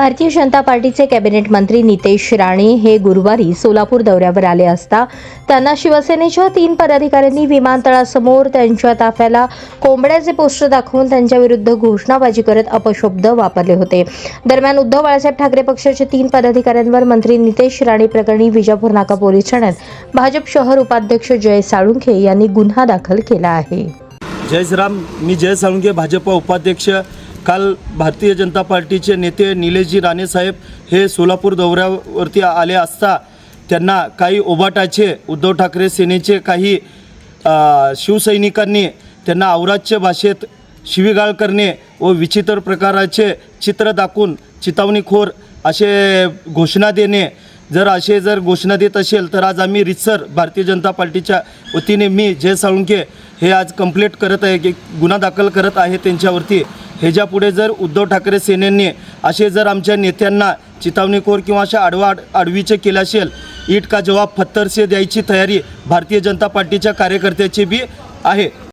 भारतीय जनता पार्टीचे कॅबिनेट मंत्री नितेश राणे हे गुरुवारी सोलापूर दौऱ्यावर आले असता त्यांना शिवसेनेच्या तीन पदाधिकाऱ्यांनी विमानतळासमोर त्यांच्या ताफ्याला कोंबड्याचे पोस्टर दाखवून त्यांच्याविरुद्ध घोषणाबाजी करत अपशब्द वापरले होते. दरम्यान उद्धव बाळासाहेब ठाकरे पक्षाच्या तीन पदाधिकाऱ्यांवर मंत्री नितेश राणे प्रकरणी विजापूर नाका पोलीस ठाण्यात भाजप शहर उपाध्यक्ष जय साळुंखे यांनी गुन्हा दाखल केला आहे. जय श्रीराम मी जय साळुंखे भाजप उपाध्यक्ष. काल भारतीय जनता पार्टीचे नेते निलेशजी राणेसाहेब हे सोलापूर दौऱ्यावरती आले असता त्यांना काही ओबाटाचे उद्धव ठाकरे सेनेचे काही शिवसैनिकांनी त्यांना अवराज्य भाषेत शिवीगाळ करणे व विचित्र प्रकाराचे चित्र दाखवून चितावणीखोर असे घोषणा देणे जर असे जर घोषणा देत असेल तर आज आम्ही रितसर भारतीय जनता पार्टीच्या वतीने मी जय साळुंके हे आज कंप्लेंट करत आहे की गुन्हा दाखल करत आहे त्यांच्यावरती. ह्याच्यापुढे जर उद्धव ठाकरे सेनेने असे जर आमच्या नेत्यांना चितावणीखोर किंवा अशा आडवा आडवीचे केले असेल ईट का जवाब फत्तरसे द्यायची तयारी भारतीय जनता पार्टीच्या कार्यकर्त्याची बी आहे.